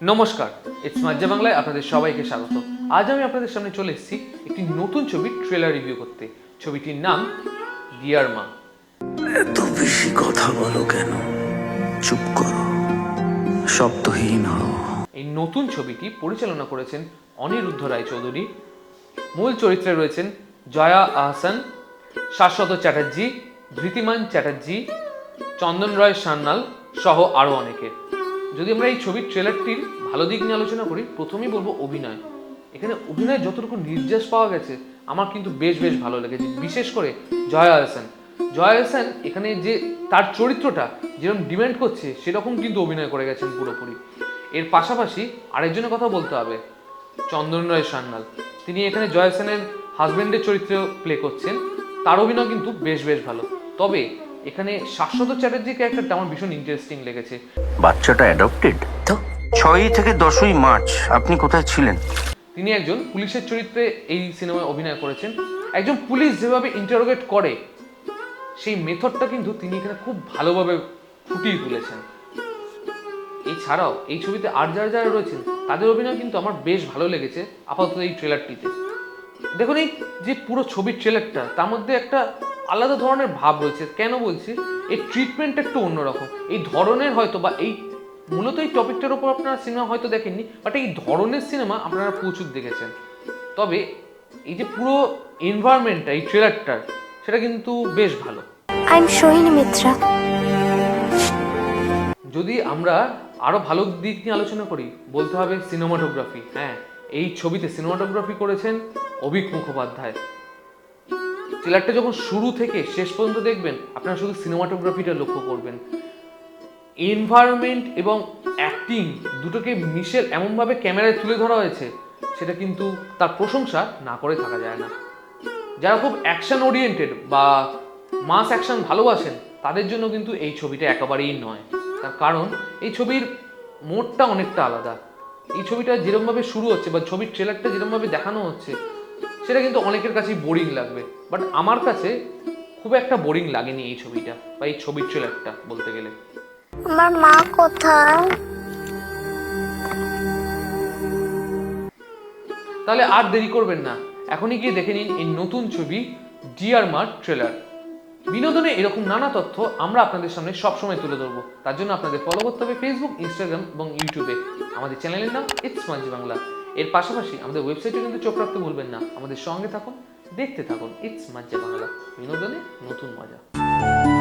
নমস্কার ইটস মাজ্জা বাংলায় আপনাদের সবাইকে স্বাগত। আজ আমি আপনাদের সামনে চলে এসেছি একটি নতুন ছবির ট্রেলার রিভিউ করতে। ছবিটির নাম ডিয়ার মা এত বেশি কথা বলো কেন? চুপ করো। শব্দহীন হও। এই নতুন ছবিটি পরিচালনা করেছেন অনিরুদ্ধ রায়চৌধুরী। মূল চরিত্রে রয়েছেন জয়া আহসান শাশ্বত চ্যাটার্জি ধৃতিমান চ্যাটার্জি চন্দন রায় সান্যাল সহ আরও অনেকে। যদি আমরা এই ছবির ট্রেলারটির ভালো দিক নিয়ে আলোচনা করি, প্রথমেই বলব অভিনয়। এখানে অভিনয় যতটুকু নির্যাস পাওয়া গেছে, আমার কিন্তু বেশ বেশ ভালো লেগেছে। বিশেষ করে জয়া আহসান জয়া আহসান এখানে যে তার চরিত্রটা যেরকম ডিমান্ড করছে, সেরকম কিন্তু অভিনয় করে গেছেন পুরোপুরি। এর পাশাপাশি আরেকজনের কথা বলতে হবে, চন্দন রায় সান্যাল। তিনি এখানে জয়া সেনের হাজবেন্ডের চরিত্রে প্লে করছেন। তার অভিনয় কিন্তু বেশ বেশ ভালো। তবে এখানে শাশ্বত চ্যাটার্জি ক্যারেক্টারটা আমার ভীষণ ইন্টারেস্টিং লেগেছে। বাচ্চাটা অ্যাডপ্টেড তো? ছয়ই থেকে দশই মার্চ আপনি কোথায় ছিলেন? তিনি একজন পুলিশের চরিত্রে এই সিনেমায় অভিনয় করেছেন। একজন পুলিশ যেভাবে ইন্টারোগেট করে সেই মেথডটা কিন্তু তিনি এখানে খুব ভালোভাবে ফুটিয়ে তুলেছেন। এছাড়াও এই ছবিতে আর যারা যারা রয়েছেন তাদের অভিনয় কিন্তু আমার বেশ ভালো লেগেছে আপাতত এই ট্রেলারটিতে দেখুন এই যে পুরো ছবির ট্রেলারটা তার মধ্যে একটা আলাদা ধরনের ভাব রয়েছে। কেন বলছি? এই ট্রিটমেন্টটা একটু অন্যরকম। এই ধরনের হয়তো বা এই মূলত এই টপিকটার উপর আপনারা সিনেমা হয়তো দেখেননি বাট এই ধরনের সিনেমা আপনারা প্রচুর দেখেছেন। তবে এই যে পুরো এনভায়রনমেন্টটা এই ট্রেলারটার সেটা কিন্তু বেশ ভালো. যদি আমরা আরও ভালো দিক নিয়ে আলোচনা করি বলতে হবে সিনেমাটোগ্রাফি হ্যাঁ এই ছবিতে সিনেমাটোগ্রাফি করেছেন অভিক মুখোপাধ্যায়। ট্রেলারটা যখন শুরু থেকে শেষ পর্যন্ত দেখবেন, আপনারা শুধু সিনেমাটোগ্রাফিটা লক্ষ্য করবেন। এনভায়রনমেন্ট এবং অ্যাক্টিং দুটোকে মিশেল এমনভাবে ক্যামেরায় তুলে ধরা হয়েছে, সেটা কিন্তু তার প্রশংসা না করে থাকা যায় না। যারা খুব অ্যাকশন ওরিয়েন্টেড বা মাস অ্যাকশন ভালোবাসেন, তাদের জন্য কিন্তু এই ছবিটা একেবারেই নয়। তার কারণ, এই ছবির মোডটা অনেকটা আলাদা। এই ছবিটা যেরকমভাবে শুরু হচ্ছে বা ছবির ট্রেলারটা যেরকমভাবে দেখানো হচ্ছে সেটা কিন্তু অনেকের কাছেই বোরিং লাগবে। বাট আমার কাছে খুব একটা বোরিং লাগেনি এই ছবিটা বা এই ছবির ট্রেলারটা বলতে গেলে। আমার মা কোথায়? তাহলে আর দেরি করবেন না। এখনই গিয়ে দেখে নিন এই নতুন ছবি ডিয়ার মার ট্রেলার বিনোদনে এরকম নানা তথ্য আমরা আপনাদের সামনে সবসময় তুলে ধরবো। তার জন্য আপনাদের ফলো করতে হবে ফেসবুক ইনস্টাগ্রাম এবং ইউটিউবে আমাদের চ্যানেলের নাম ইটস মাঝি বাংলা এর পাশাপাশি আমাদের ওয়েবসাইটে কিন্তু চোখ রাখতে ভুলবেন না। আমাদের সঙ্গে থাকুন, দেখতে থাকুন। ইটস মাঝে বাংলা বিনোদনে নতুন মজা।